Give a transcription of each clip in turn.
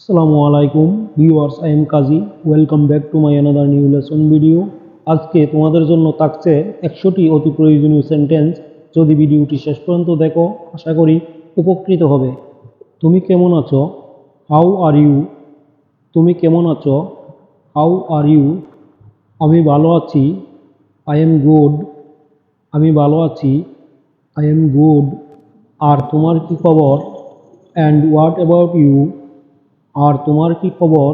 আসসালামু আলাইকুম viewers I am Kazi welcome back to my another new lesson video আজকে তোমাদের জন্য থাকছে একশোটি অতি প্রয়োজনীয় সেন্টেন্স যদি ভিডিওটি শেষ পর্যন্ত দেখো, আশা করি উপকৃত হবে। তুমি কেমন আছো? হাউ আর ইউ তুমি কেমন আছো? হাউ আর ইউ আমি ভালো আছি। আই এম গুড আমি ভালো আছি। আই এম গুড আর তোমার কি খবর? অ্যান্ড হোয়াট অ্যাবাউট ইউ আর তোমার কি খবর?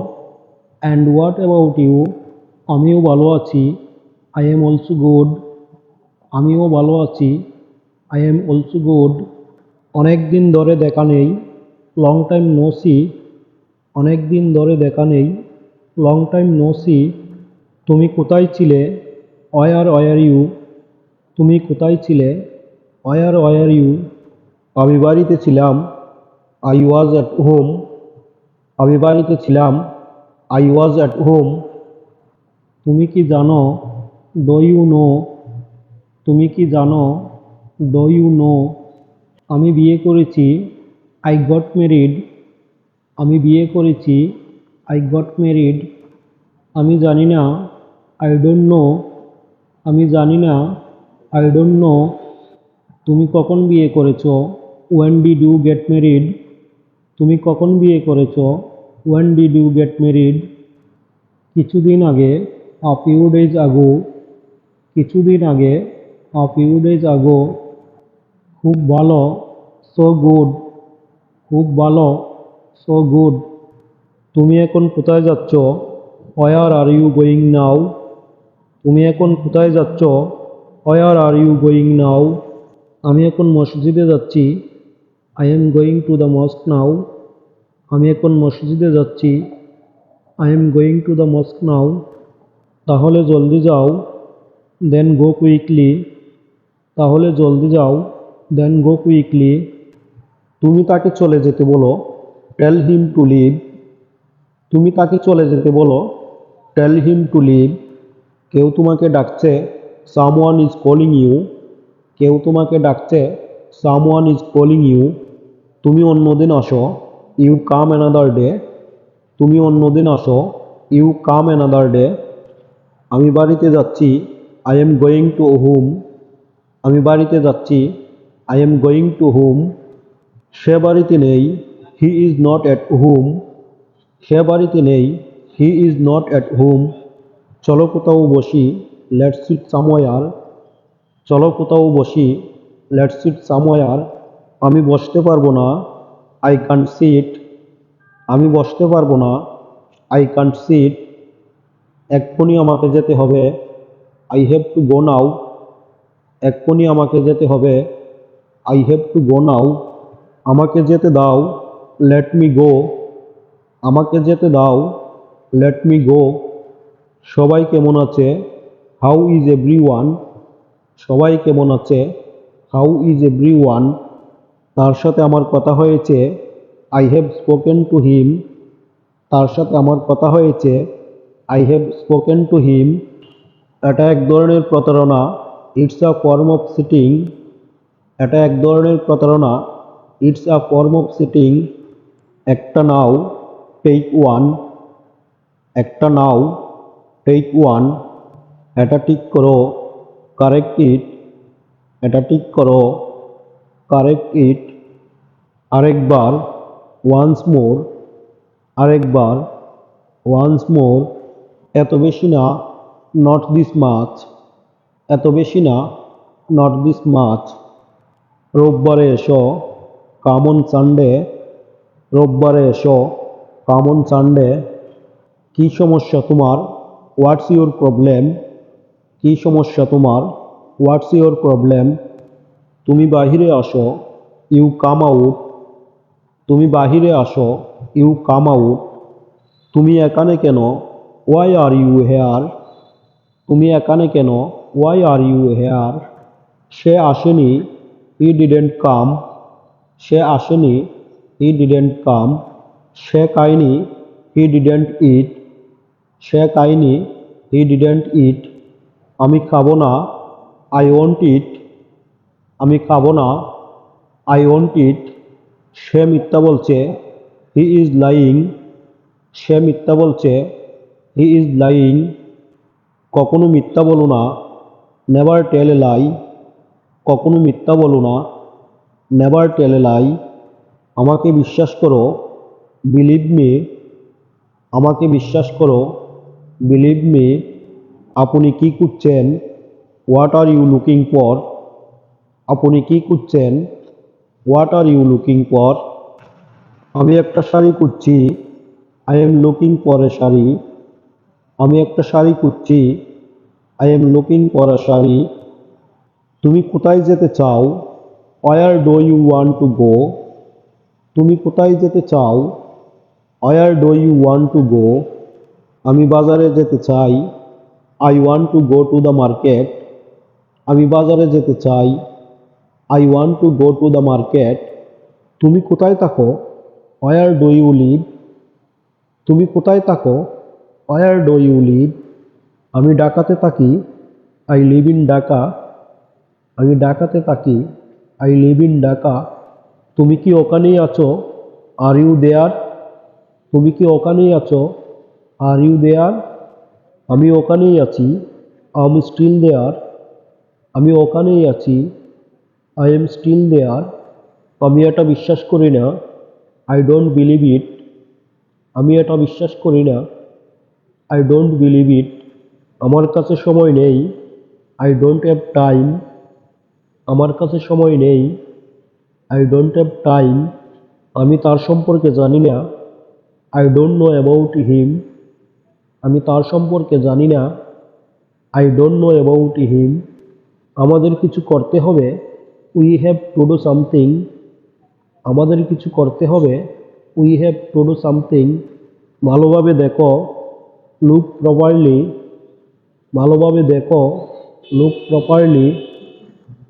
অ্যান্ড হোয়াট অ্যাবাউট ইউ আমিও ভালো আছি। আই এম অলসো গুড আমিও ভালো আছি। আই এম অলসো গুড অনেক দিন ধরে দেখা নেই। লং টাইম নো সি অনেক দিন ধরে দেখা নেই। লং টাইম নো সি তুমি কোথায় ছিলে? ওয়ার ওয়ার ইউ তুমি কোথায় ছিলে? ওয়ার ওয়ার ইউ আমি বাড়িতে ছিলাম। আই ওয়াজ অ্যাট হোম বাড়িতে ছিলাম। আই ওয়াজ অ্যাট হোম তুমি কি জানো? ডো ইউ নো তুমি কি জানো? ডো ইউ নো আমি বিয়ে করেছি। আই গট ম্যারিড আমি বিয়ে করেছি। আই গট ম্যারিড আমি জানি না। আই ডোন্ট নো আমি জানি না। আই ডোন্ট নো তুমি কখন বিয়ে করেছ? When did do get married তুমি কখন বিয়ে করেছ? When did you get married কিছুদিন আগে আ ফিউ ডেজ আগো কিছুদিন আগে আ ফিউ ডেজ আগো খুব ভালো সো গুড খুব ভালো সো গুড তুমি এখন কোথায় যাচ্ছ? Where are you going now তুমি এখন কোথায় যাচ্ছ? Where are you going now আমি এখন মসজিদে যাচ্ছি। I am going to the mosque now আমি এখন মসজিদে যাচ্ছি। I am going to the mosque now তাহলে জলদি যাও দেন গো কুইকলি তাহলে জলদি যাও দেন গো কুইকলি তুমি তাকে চলে যেতে বলো। টেল হিম টু লিভ তুমি তাকে চলে যেতে বলো। টেল হিম টু লিভ কেউ তোমাকে ডাকছে সামওয়ান ইজ কলিং ইউ কেউ তোমাকে ডাকছে সামওয়ান ইজ কলিং ইউ তুমি অন্যদিন আসো। ইউ কাম অ্যানাদার ডে, তুমি অন্যদিন আসো। ইউ কাম অ্যানাদার ডে, আমি বাড়িতে যাচ্ছি। I am going to home. আমি বাড়িতে যাচ্ছি। I am going to home. সে বাড়িতে নেই। He is not at home. সে বাড়িতে নেই। He is not at home. চলো কোথাও বসি। লেটস সিট সামওয়ার চলো কোথাও বসি। লেটস সিট সামওয়ার আমি বসতে পারব না। আই কান্ট সিট আমি বসতে পারব না। আই কান্ট সিট এক্ষুনি আমাকে যেতে হবে। I have to go now এক্ষুনি আমাকে যেতে হবে। I have to go now আমাকে যেতে দাও। লেট মি গো আমাকে যেতে দাও। লেট মি গো সবাই কেমন আছে? হাউ ইজ এভরি ওয়ান সবাই কেমন আছে? হাউ ইজ এভরি ওয়ান তার সাথে আমার কথা হয়েছে I have spoken to him তার সাথে আমার কথা হয়েছে I have spoken to him এটা এক ধরনের প্রতারণা it's a form of cheating এটা এক ধরনের প্রতারণা it's a form of cheating একটা নাও টেক ওয়ান একটা নাও টেক ওয়ান এটা ঠিক করো কারেক্ট ইট এটা ঠিক করো। কারেক্ট ইট আরেকবার ওয়ান্স মোর আরেকবার ওয়ান্স মোর এত বেশি না নট দিস মাছ এত বেশি না নট দিস মাছ রোববারে এসো কামন সানডে রোববারে এসো কামন সানডে কী সমস্যা তোমার হোয়াটস ইউর প্রবলেম কী সমস্যা তোমার হোয়াটস ইউর প্রবলেম তুমি বাহিরে আসো, ইউ কাম আউট। তুমি বাহিরে আসো, ইউ কাম আউট। তুমি এখানে কেন? ওয়াই আর ইউ হেয়ার তুমি এখানে কেন? ওয়াই আর ইউ হেয়ার সে আসেনি হি ডিডেন্ট কাম সে আসেনি হি ডিডেন্ট কাম সে খায়নি হি ডিডেন্ট ইট সে খায়নি হি ডিডেন্ট ইট আমি খাব না আই ওয়ন্ট ইট আমি খাব না। আই ওয়ন্ট ইট সে মিথ্যা বলছে। হি ইজ লাইং সে মিথ্যা বলছে। হি ইজ লাইং কখনো মিথ্যা বলো না। নেভার টেল এ লাই কখনো মিথ্যা বলো না। নেভার টেল এ লাই আমাকে বিশ্বাস করো। বিলিভ মি আমাকে বিশ্বাস করো। বিলিভ মি আপনি কি খুঁজছেন? What are you looking for আপনি কি খুঁজছেন? What are you looking for আমি একটা শাড়ি খুঁজছি। I am looking for a sari. আমি একটা শাড়ি খুঁজছি। I am looking for a sari. তুমি কোথায় যেতে চাও? Where do you want to go তুমি কোথায় যেতে চাও? Where do you want to go আমি বাজারে যেতে চাই। I want to go to the market আমি বাজারে যেতে চাই। I want to go to the market তুমি কোথায় থাকো? ওয়ার ডো ইউ লিভ তুমি কোথায় থাকো? ওয়ার ডো ইউ লিভ আমি ঢাকাতে থাকি। আই লিভ ইন ঢাকা আমি ঢাকাতে থাকি। আই লিভ ইন ঢাকা তুমি কি ওখানেই আছো? আর ইউ দেয়ার তুমি কি ওখানেই আছো? আর ইউ দেয়ার আমি ওখানেই আছি। আম স্টিল দেয়ার আমি ওখানেই আছি। আই এম স্টিল দেয়ার আমি এটা বিশ্বাস করি না। আই ডোন্ট বিলিভ ইট আমি এটা বিশ্বাস করি না। আই ডোন্ট বিলিভ ইট আমার কাছে সময় নেই। আই ডোন্ট হ্যাভ টাইম আমার কাছে সময় নেই। আই ডোন্ট হ্যাভ টাইম আমি তার সম্পর্কে জানি না। I don't know about him আমি তার সম্পর্কে জানি না। I don't know about him আমাদের কিছু করতে হবে। We have to do something আমাদের কিছু করতে হবে we have to do something ভালোভাবে দেখো লুক প্রপারলি ভালোভাবে দেখো লুক প্রপারলি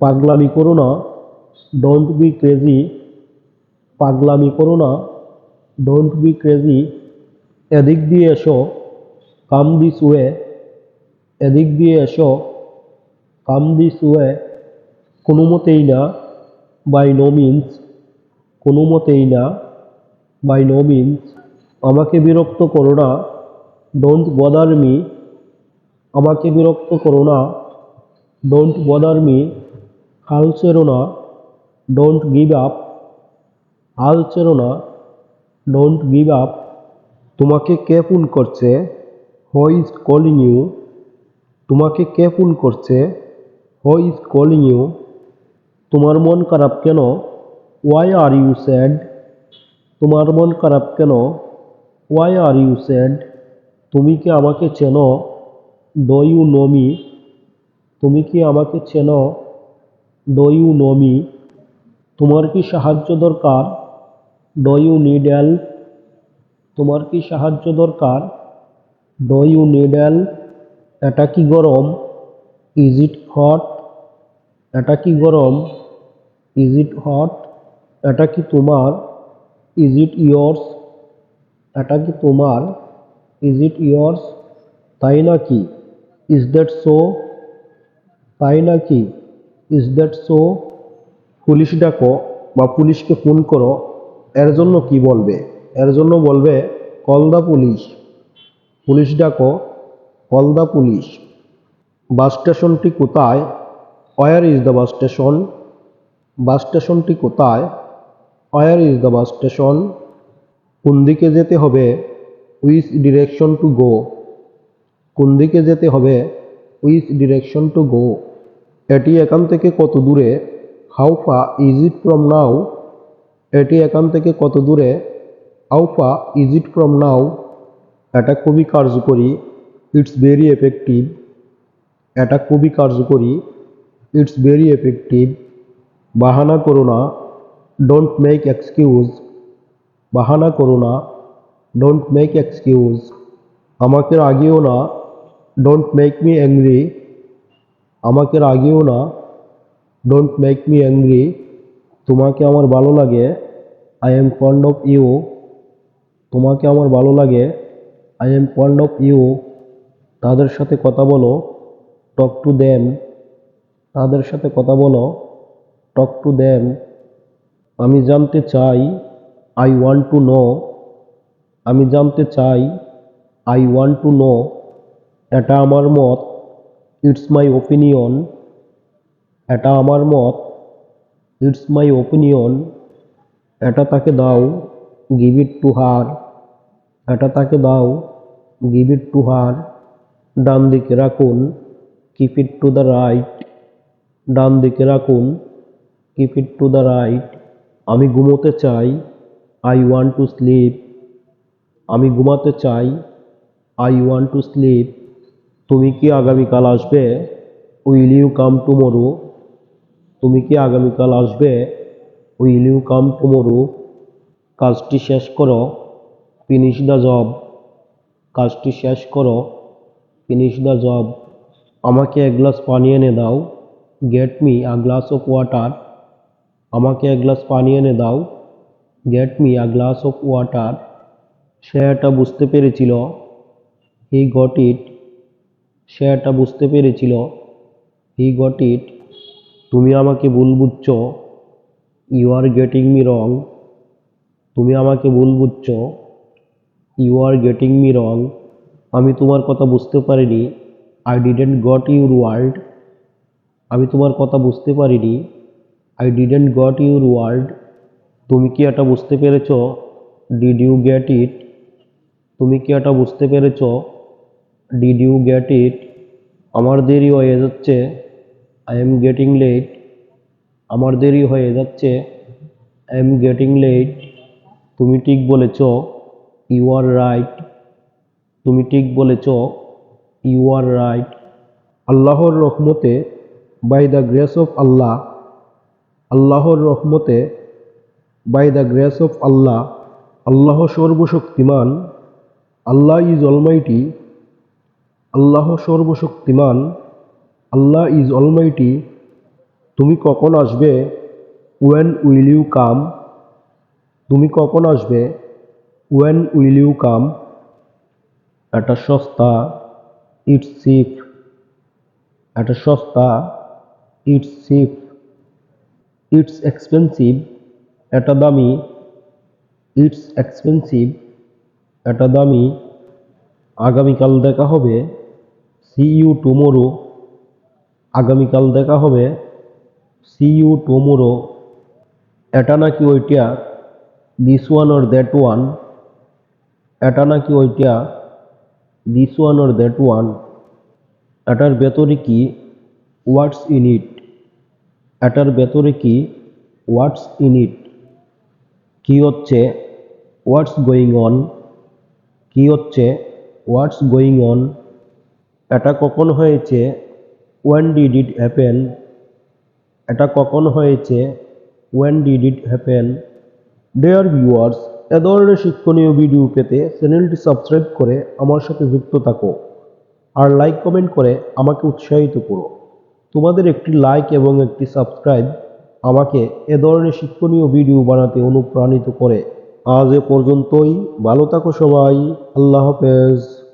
পাগলামি করো না ডোন্ট বি ক্রেজি পাগলামি করো না ডোন্ট বি ক্রেজি এদিক দিয়ে এসো কাম দিস ওয়ে এদিক দিয়ে এসো কাম দিস ওয়ে কোনো মতেই না বাই নো মিন্স কোনো মতেই না বাই নো মিন্স আমাকে বিরক্ত করো না ডোন্ট বদার মি আমাকে বিরক্ত করো না ডোন্ট বদার মি হাল ছেড়ো না ডোন্ট গিভ আপ হাল ছেড়ো না ডোন্ট গিভ আপ তোমাকে কে ফোন করছে হো ইজ কলিং ইউ তোমাকে কে ফোন করছে হো ইজ কলিং ইউ তোমার মন খারাপ কেন? ওয়াই আর ইউ স্যাড তোমার মন খারাপ কেন? ওয়াই আর ইউ স্যাড তুমি কি আমাকে চেনো? ডো ইউ নো মি তুমি কি আমাকে চেনো? ডো ইউ নো মি তোমার কি সাহায্য দরকার? ডো ইউ নিড হেল্প তোমার কি সাহায্য দরকার? ডো ইউ নিড হেল্প এটা কি গরম? ইজ ইট হট এটা কি গরম? ইজ ইট হট এটা কি তোমার? ইজ ইট ইয়র্স এটা কি তোমার? ইজ ইট ইয়র্স তাই নাকি? ইজ দ্যাট সো তাই নাকি? ইজ দ্যাট সো পুলিশ ডাকো বা পুলিশকে ফোন করো। এর জন্য কি বলবে? এর জন্য বলবে কল দ্য পুলিশ পুলিশ ডাকো কল দ্য পুলিশ বাস স্টেশনটি কোথায়? Where is the bus station bus স্টেশনটি কোথায়? Where is the bus station কোন দিকে যেতে হবে? উইচ ডিরেকশন টু গো কোন দিকে যেতে হবে? উইচ ডিরেকশন টু গো এটি এখান থেকে কত দূরে? হাউ ফা ইজ ইট ফ্রম নাও এটি এখান থেকে কত দূরে? হাউ ফা ইজ ইট ফ্রম নাও এটা খুবই কার্যকরী। ইটস ভেরি এফেক্টিভ এটা খুবই কার্যকরী। ইটস ভেরি এফেক্টিভ বাহানা করো না। ডোন্ট মেক এক্সকিউজ বাহানা করো না। ডোন্ট মেক এক্সকিউজ আমাকে রাগিও না। ডোন্ট মেক মি অ্যাংরি আমাকে রাগিও না। ডোন্ট মেক মি অ্যাংরি তোমাকে আমার ভালো লাগে। I am fond of you তোমাকে আমার ভালো লাগে। I am fond of you তাদের সাথে কথা বলো। টক টু দেম তাদের সাথে কথা বলো টক টু দেম আমি জানতে চাই আই ওয়ান্ট টু নো আমি জানতে চাই আই ওয়ান্ট টু নো এটা আমার মত। ইটস মাই ওপিনিয়ন এটা আমার মত। ইটস মাই ওপিনিয়ন এটা তাকে দাও গিভ ইট টু হার এটা তাকে দাও গিভ ইট টু হার ডান দিকে রাখুন। Keep it to the right ডান দিকে রাখুন। Keep it to the right আমি ঘুমোতে চাই। আই ওয়ান্ট টু স্লিপ আমি ঘুমাতে চাই। আই ওয়ান্ট টু স্লিপ তুমি কি আগামীকাল আসবে? উইল ইউ কাম টুমোরো তুমি কি আগামীকাল আসবে? উইল ইউ কাম টুমোরো কাজটি শেষ করো। ফিনিশ দ্য জব কাজটি শেষ করো। ফিনিশ দ্য জব আমাকে এক গ্লাস পানি এনে দাও। Get me a glass of water আমাকে এক গ্লাস পানি এনে দাও। Get me a glass of water সে এটা বুঝতে পেরেছিল। হি গট ইট সে এটা বুঝতে পেরেছিল। হি গট ইট তুমি আমাকে ভুল বুঝছ। You are getting me wrong তুমি আমাকে ভুল বুঝছ। You are getting me wrong আমি তোমার কথা বুঝতে পারিনি। I didn't got your world আমি তোমার কথা বুঝতে পারিনি। I didn't got your world তুমি কি এটা বুঝতে পেরেছ? ডিড ইউ গেট ইট তুমি কি এটা বুঝতে পেরেছ? ডিড ইউ গেট ইট আমার দেরি হয়ে যাচ্ছে। আই এম গেটিং লেট আমার দেরি হয়ে যাচ্ছে। আই এম গেটিং লেট তুমি ঠিক বলেছ। ইউ আর রাইট তুমি ঠিক বলেছ। ইউ আর রাইট আল্লাহর রহমতে by the grace of Allah আল্লাহর রহমতে by the grace of Allah Allah সর্বশক্তিমান আল্লাহ ইজ অলমাইটি আল্লাহ সর্বশক্তিমান আল্লাহ ইজ অলমাইটি তুমি কখন আসবে? ওয়েন উইল ইউ কাম তুমি কখন আসবে? ওয়েন উইল ইউ কাম এটা সস্তা ইটস চিপ এটা সস্তা। ইটস চিপ, ইটস এক্সপেন্সিভ এটা দামি, ইটস এক্সপেন্সিভ এটা দামি, আগামীকাল দেখা হবে, সি ইউ টুমোরো, আগামীকাল দেখা হবে, সি ইউ টুমোরো, এটা নাকি ওইটা, this one or that one, এটা নাকি ওইটা, this one or that one, এটার ভেতরে কি, হোয়াটস ইন ইট? এটার ভেতরে কি? হোয়াটস ইন ইট কি হচ্ছে? হোয়াটস গোয়িং অন কি হচ্ছে? হোয়াটস গোয়িং অন এটা কখন হয়েছে? ওয়েন ডিড ইট হ্যাপেন এটা কখন হয়েছে? When did it happen dear viewers এ ধরনের শিক্ষণীয় ভিডিও পেতে চ্যানেলটি সাবস্ক্রাইব করে আমার সাথে যুক্ত থাকো। আর লাইক কমেন্ট করে আমাকে উৎসাহিত করো। তোমাদের একটি লাইক এবং একটি সাবস্ক্রাইব আমাকে এ ধরনের শিক্ষণীয় ভিডিও বানাতে অনুপ্রাণিত করে। আজ এ পর্যন্তই। ভালো থাকো সবাই। আল্লাহ হাফেজ।